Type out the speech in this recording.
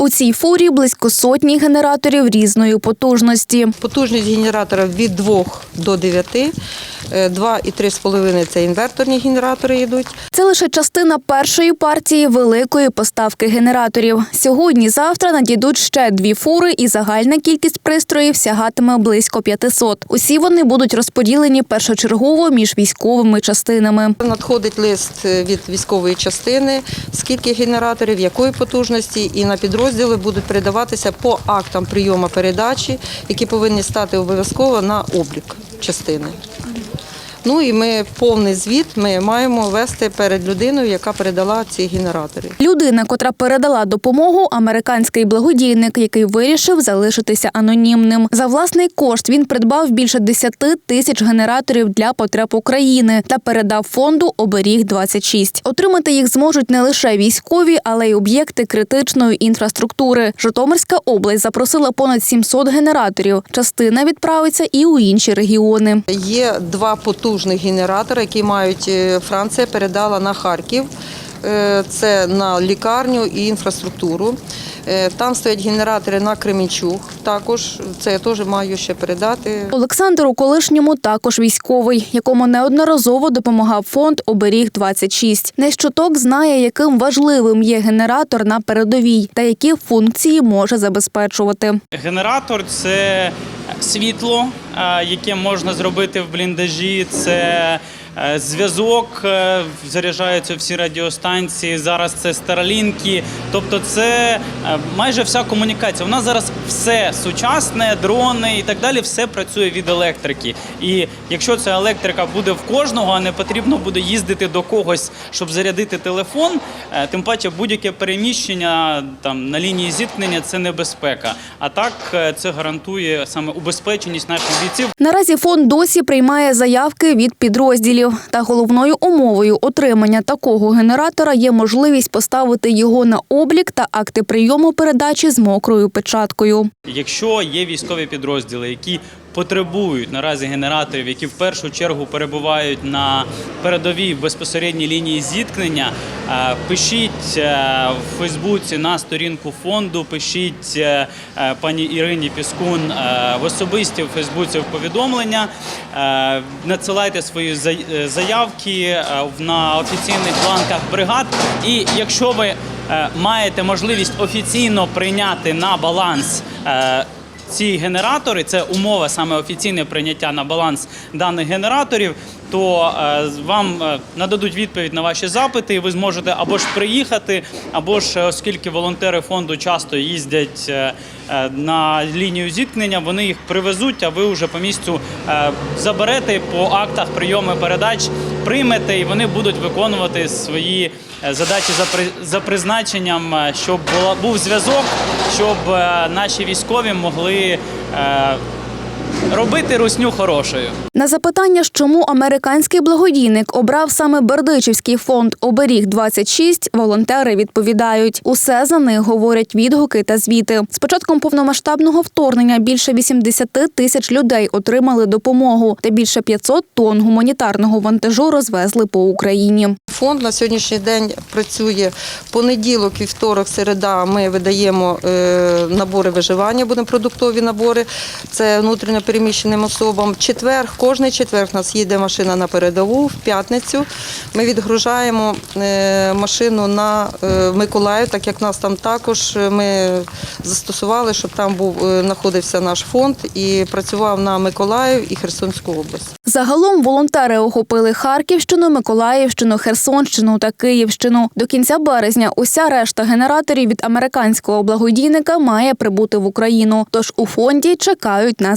У цій фурі близько сотні генераторів різної потужності. Потужність генератора від 2 до 9, е, 2 і 3,5 – це інверторні генератори йдуть. Це лише частина першої партії великої поставки генераторів. Сьогодні-завтра надійдуть ще дві фури, і загальна кількість пристроїв сягатиме близько 500. Усі вони будуть розподілені першочергово між військовими частинами. Надходить лист е, від військової частини, скільки генераторів, якої потужності, і на підрозділи будуть передаватися по актам прийому передачі, які повинні стати обов'язково на облік частини. Ну і ми повний звіт ми маємо вести перед людиною, яка передала ці генератори. Людина, котра передала допомогу, американський благодійник, який вирішив залишитися анонімним. За власний кошт він придбав більше 10 тисяч генераторів для потреб України та передав фонду оберіг 26 Отримати їх зможуть не лише військові, але й об'єкти критичної інфраструктури. Житомирська область запросила понад 700 генераторів. Частина відправиться і у інші регіони. Є два потужних генератор, який мають е, Франція передала на Харків. Е, Це на лікарню і інфраструктуру. Е, Там стоять генератори на Кременчуг. Також це я теж маю ще передати. Олександр у колишньому також військовий, якому неодноразово допомагав фонд Оберіг 26 Не щоток знає, яким важливим є генератор на передовій та які функції може забезпечувати. Генератор це світло, е, яке можна зробити в бліндажі. Це зв'язок, е, заряджаються всі радіостанції. Зараз це старалінки. Тобто, це е, майже вся комунікація. У нас зараз все сучасне, дрони і так далі, все працює від електрики. І якщо ця електрика буде в кожного, а не потрібно буде їздити до когось, щоб зарядити телефон, е, тим паче будь-яке переміщення там на лінії зіткнення це небезпека. А так е, це гарантує саме убезпеченість наших бійців. Наразі фонд досі приймає заявки від підрозділів. Та головною умовою отримання такого генератора є можливість поставити його на облік та акти прийому передачі з мокрою печаткою. Якщо є військові підрозділи, які потребують наразі генераторів, які в першу чергу перебувають на передовій безпосередній лінії зіткнення, е, пишіть е, в Фейсбуці на сторінку фонду, пишіть е, пані Ірині Піскун в особисті в Фейсбуці в повідомлення, надсилайте свої заявки на офіційних бланках бригад. І якщо ви маєте можливість офіційно прийняти на баланс. Ці генератори це умова саме офіційне прийняття на баланс даних генераторів. То е, вам е, нададуть відповідь на ваші запити, і ви зможете або ж приїхати, або ж, е, оскільки волонтери фонду часто їздять на лінію зіткнення, вони їх привезуть, а ви вже по місцю заберете по актах прийому передач, приймете, і вони будуть виконувати свої е, задачі за при за призначенням, е, щоб була був зв'язок, щоб е, наші військові могли робити русню хорошою. На запитання, чому американський благодійник обрав саме Бердичівський фонд Оберіг 26 волонтери відповідають: усе за них говорять відгуки та звіти. З початком повномасштабного вторгнення більше 80 тисяч людей отримали допомогу, та більше 500 тонн гуманітарного вантажу розвезли по Україні. Фонд на сьогоднішній день працює понеділок, вівторок, середа. Ми видаємо е, набори виживання, будемо продуктові набори. Це внутрішньо переміщеним особам. Четвер, кожний четвер у нас їде машина на передову. В п'ятницю ми відгружаємо е, машину на е, Миколаїв, так як нас там також е, ми застосували, щоб там був знаходився наш фонд і працював на Миколаїв і Херсонську область. Загалом волонтери охопили Харківщину, Миколаївщину, Херсонщину та Київщину. До кінця березня уся решта генераторів від американського благодійника має прибути в Україну. Тож у фонді чекають на